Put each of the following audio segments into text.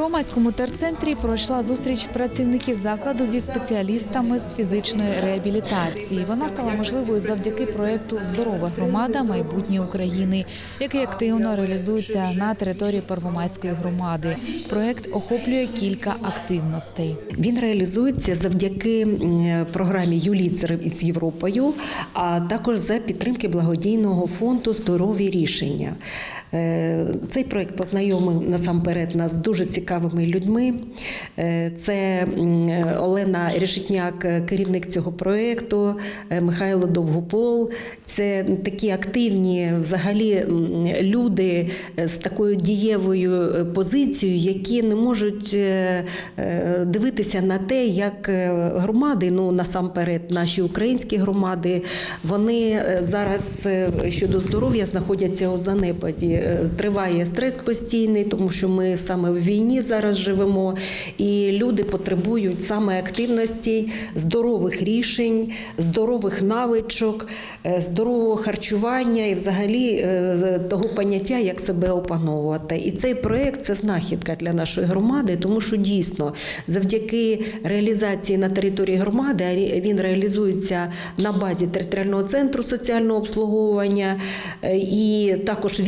Первомайському терцентрі пройшла зустріч працівників закладу зі спеціалістами з фізичної реабілітації. Вона стала можливою завдяки проєкту Здорова громада майбутнє України, який активно реалізується на території Первомайської громади. Проєкт охоплює кілька активностей. Він реалізується завдяки програмі ЮЛІЦЕР із Європою, а також за підтримки благодійного фонду Здорові рішення. Е, Цей проект познайомив насамперед нас з дуже цікавими людьми. Е, Це Олена Решетняк, е, керівник цього проекту, е, Михайло Довгопол. Це такі активні взагалі люди з такою дієвою позицією, які не можуть дивитися на те, як громади, ну насамперед, наші українські громади, вони зараз щодо здоров'я знаходяться у занепаді. Триває стрес постійний, тому що ми саме в війні зараз живемо, і люди потребують саме активності, здорових рішень, здорових навичок, е, здорового харчування і взагалі е, того поняття, як себе опановувати. І цей проект це знахідка для нашої громади, тому що дійсно завдяки реалізації на території громади, він реалізується на базі територіального центру соціального обслуговування е, і також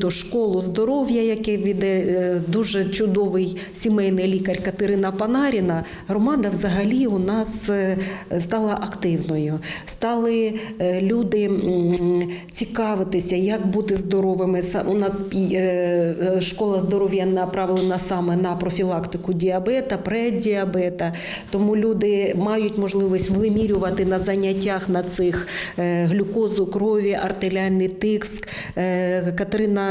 відкрито школу здоров'я, яке веде е, дуже чудовий сімейний лікар Катерина Панаріна. Громада взагалі у нас е, стала активною. Стали е, люди цікавитися, як бути здоровими. У нас школа здоров'я направлена саме на профілактику діабета, преддіабета. Тому люди мають можливість вимірювати на заняттях на цих глюкозу крові, артеріальний тиск. Е,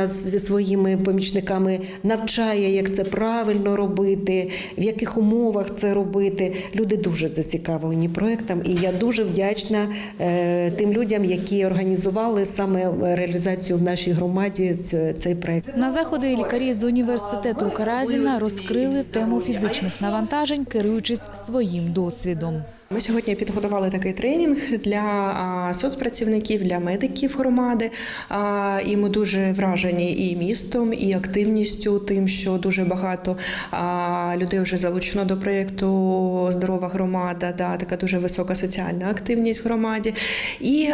Зі своїми помічниками навчає, як це правильно робити, в яких умовах це робити. Люди дуже зацікавлені проектом, і я дуже вдячна е, тим людям, які організували саме реалізацію в нашій громаді цей проект. На заходи лікарі з університету Каразіна розкрили тему фізичних навантажень, керуючись своїм досвідом. Ми сьогодні підготували такий тренінг для соцпрацівників, для медиків громади. І ми дуже вражені і містом, і активністю, тим, що дуже багато людей вже залучено до проєкту Здорова громада, да, така дуже висока соціальна активність в громаді. І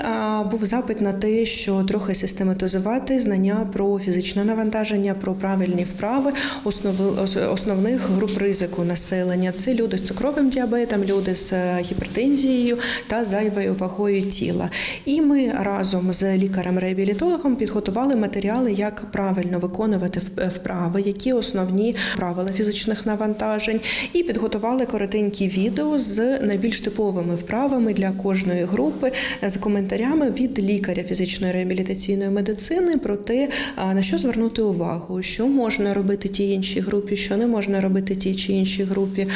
був запит на те, що трохи систематизувати знання про фізичне навантаження, про правильні вправи основ- основних груп ризику населення. Це люди з цукровим діабетом, люди з е, гіпертензією та зайвою вагою тіла. І ми разом з лікарем-реабілітологом підготували матеріали, як правильно виконувати вправи, які основні правила фізичних навантажень, і підготували коротенькі відео з найбільш типовими вправами для кожної групи з коментарями від лікаря фізичної реабілітаційної медицини про те, на що звернути увагу, що можна робити тій іншій групі, що не можна робити тій чи іншій групі,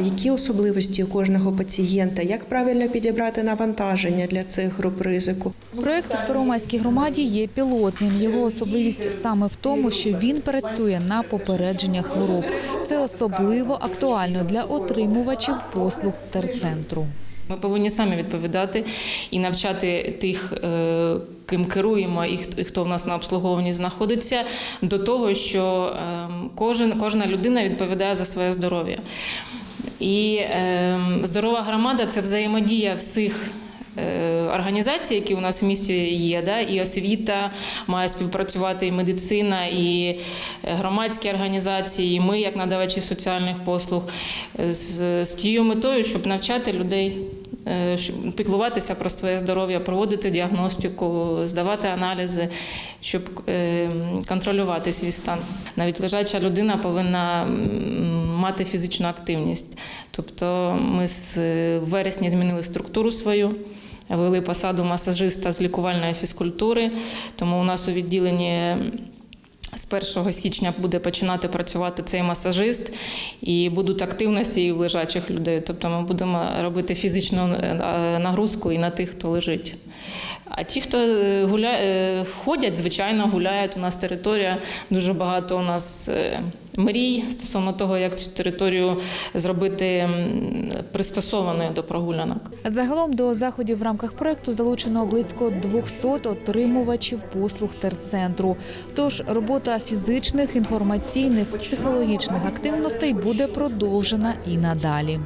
які особливості у кожного пацієнта, як правильно підібрати навантаження для цих груп ризику. Проект в Первомайській громаді є пілотним. Його особливість саме в тому, що він працює на попередження хвороб. Це особливо актуально для отримувачів послуг терцентру. Ми повинні самі відповідати і навчати тих, е, ким керуємо, і хто- хто в нас на обслуговуванні знаходиться, до того, що ем, кожен, кожна людина відповідає за своє здоров'я. І ем, здорова громада це взаємодія всіх. е, Організацій, які у нас в місті є, да, і освіта має співпрацювати, і медицина, і е, громадські організації, і ми, як надавачі соціальних послуг, е, з, з тією метою, щоб навчати людей щоб піклуватися про своє здоров'я, проводити діагностику, здавати аналізи, щоб е, контролювати свій стан. Навіть лежача людина повинна мати фізичну активність. Тобто ми з е, в вересні змінили структуру свою. Вели посаду масажиста з лікувальної фізкультури, тому у нас у відділенні з 1 січня буде починати працювати цей масажист, і будуть активності і в лежачих людей. Тобто ми будемо робити фізичну е, нагрузку і на тих, хто лежить. А ті, хто е, гуляє, е, ходять, звичайно, гуляють. У нас територія дуже багато у нас. Мрій стосовно того, як цю територію зробити пристосованою до прогулянок. Загалом до заходів в рамках проекту залучено близько 200 отримувачів послуг терцентру. Тож робота фізичних, інформаційних, психологічних активностей буде продовжена і надалі.